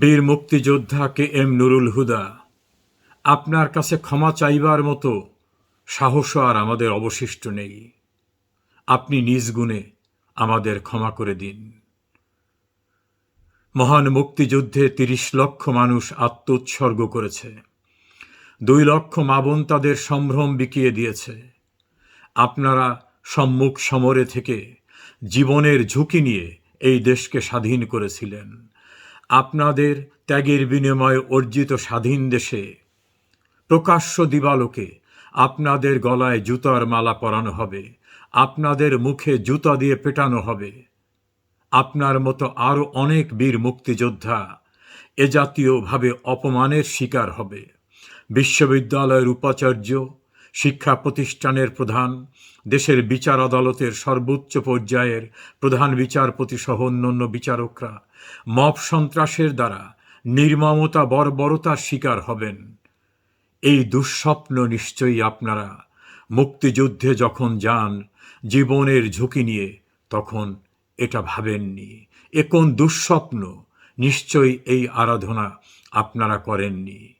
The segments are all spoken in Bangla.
বীর মুক্তিযোদ্ধা কে এম নুরুল হুদা, আপনার কাছে ক্ষমা চাইবার মতো সাহসও আর আমাদের অবশিষ্ট নেই। আপনি নিজ গুণে আমাদের ক্ষমা করে দিন। মহান মুক্তিযুদ্ধে তিরিশ লক্ষ মানুষ আত্মোৎসর্গ করেছে। দুই লক্ষ মাবন তাদের সম্ভ্রম বিকিয়ে দিয়েছে। আপনারা সম্মুখ সমরে থেকে জীবনের ঝুঁকি নিয়ে এই দেশকে স্বাধীন করেছিলেন। আপনাদের ত্যাগের বিনিময়ে অর্জিত স্বাধীন দেশে। প্রকাশ্য দিবালোকে আপনাদের গলায় জুতার মালা পরানো হবে। আপনাদের মুখে জুতা দিয়ে পেটানো হবে। আপনার মতো আরও অনেক বীর মুক্তিযোদ্ধা এ জাতীয়ভাবে অপমানের শিকার হবে। বিশ্ববিদ্যালয়ের উপাচার্য শিক্ষা প্রতিষ্ঠানের প্রধান, দেশের বিচার আদালতের সর্বোচ্চ পর্যায়ের প্রধান বিচারপতি সহ অন্যান্য বিচারকরা মব সন্ত্রাসের দ্বারা নির্মমতা বর্বরতার শিকার হবেন। এই দুঃস্বপ্ন নিশ্চয়ই আপনারা মুক্তিযুদ্ধে যখন যান, জীবনের ঝুঁকি নিয়ে তখন এটা ভাবেননি। এ কোন দুঃস্বপ্ন? নিশ্চয়ই এই আরাধনা আপনারা করেননি।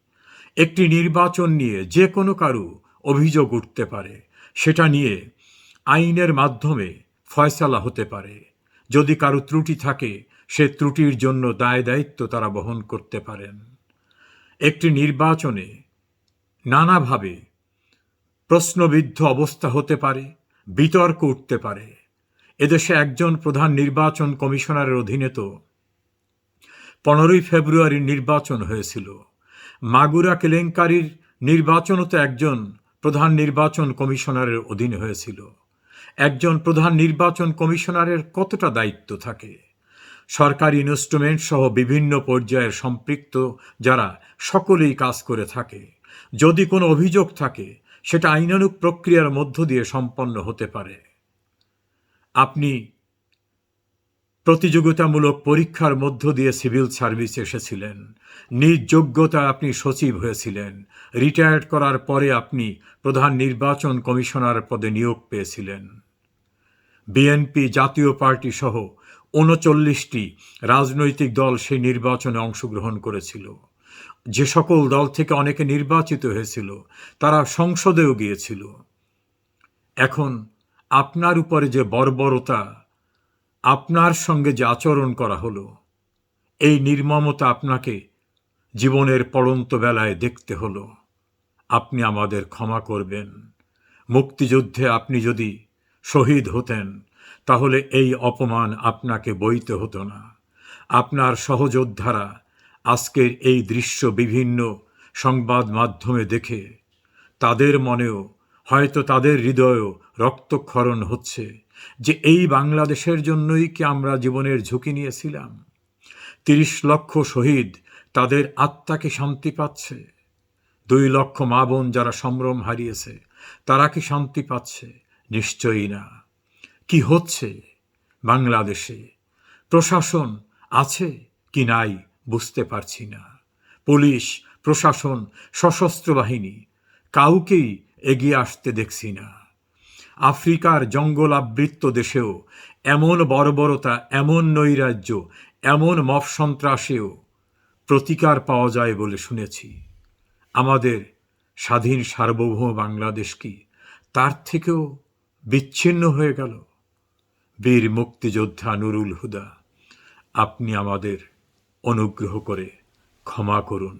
একটি নির্বাচন নিয়ে যে কোনো কারু অভিযোগ উঠতে পারে। সেটা নিয়ে আইনের মাধ্যমে ফয়সালা হতে পারে। যদি কারও ত্রুটি থাকে, সে ত্রুটির জন্য দায় দায়িত্ব তারা বহন করতে পারেন। একটি নির্বাচনে নানাভাবে প্রশ্নবিদ্ধ অবস্থা হতে পারে, বিতর্ক উঠতে পারে। এদেশে একজন প্রধান নির্বাচন কমিশনারের অধীনে তো পনেরোই ফেব্রুয়ারির নির্বাচন হয়েছিল। মাগুরা কেলেঙ্কারির নির্বাচনও তো একজন প্রধান নির্বাচন কমিশনারের অধীনে হয়েছিল। একজন প্রধান নির্বাচন কমিশনারের কতটা দায়িত্ব থাকে? সরকারি ইনস্ট্রুমেন্ট সহ বিভিন্ন পর্যায়ের সম্পৃক্ত যারা সকলেই কাজ করে থাকে, যদি কোনো অভিযোগ থাকে, সেটা আইনানুক প্রক্রিয়ার মধ্য দিয়ে সম্পন্ন হতে পারে। আপনি প্রতিযোগিতামূলক পরীক্ষার মধ্য দিয়ে সিভিল সার্ভিস এসেছিলেন। নিজ যোগ্যতায় আপনি সচিব হয়েছিলেন। রিটায়ার্ড করার পরে আপনি প্রধান নির্বাচন কমিশনার পদে নিয়োগ পেয়েছিলেন। বিএনপি জাতীয় পার্টি সহ উনচল্লিশটি রাজনৈতিক দল সেই নির্বাচনে অংশগ্রহণ করেছিল। যে সকল দল থেকে অনেকে নির্বাচিত হয়েছিল, তারা সংসদেও গিয়েছিল। এখন আপনার উপরে যে বর্বরতা আপনার সঙ্গে যে আচরণ করা হলো, এই নির্মমতা আপনাকে জীবনের পড়ন্ত বেলায় দেখতে হলো। আপনি আমাদের ক্ষমা করবেন। মুক্তিযুদ্ধে আপনি যদি শহীদ হতেন, তাহলে এই অপমান আপনাকে বইতে হতো না। আপনার সহযোদ্ধারা আজকের এই দৃশ্য বিভিন্ন সংবাদ মাধ্যমে দেখে, তাদের মনেও হয়তো তাদের হৃদয়েও রক্তক্ষরণ হচ্ছে। যে এই বাংলাদেশের জন্যই কি আমরা জীবনের ঝুঁকি নিয়েছিলাম? তিরিশ লক্ষ শহীদ তাদের আত্মাকে শান্তি পাচ্ছে। দুই লক্ষ মা বোন যারা সম্ভ্রম হারিয়েছে, তারা কি শান্তি পাচ্ছে? নিশ্চয়ই না। কি হচ্ছে বাংলাদেশে? প্রশাসন আছে কি নাই বুঝতে পারছি না। পুলিশ, প্রশাসন, সশস্ত্র বাহিনী, কাউকেই এগিয়ে আসতে দেখছি না। আফ্রিকার জঙ্গল আবৃত্ত দেশেও, এমন বর্বরতা, এমন নৈরাজ্য, এমন মফ সন্ত্রাসেও প্রতিকার পাওয়া যায় বলে শুনেছি। আমাদের স্বাধীন সার্বভৌম বাংলাদেশ কি তার থেকেও বিচ্ছিন্ন হয়ে গেল? বীর মুক্তিযোদ্ধা নুরুল হুদা, আপনি আমাদের অনুগ্রহ করে ক্ষমা করুন।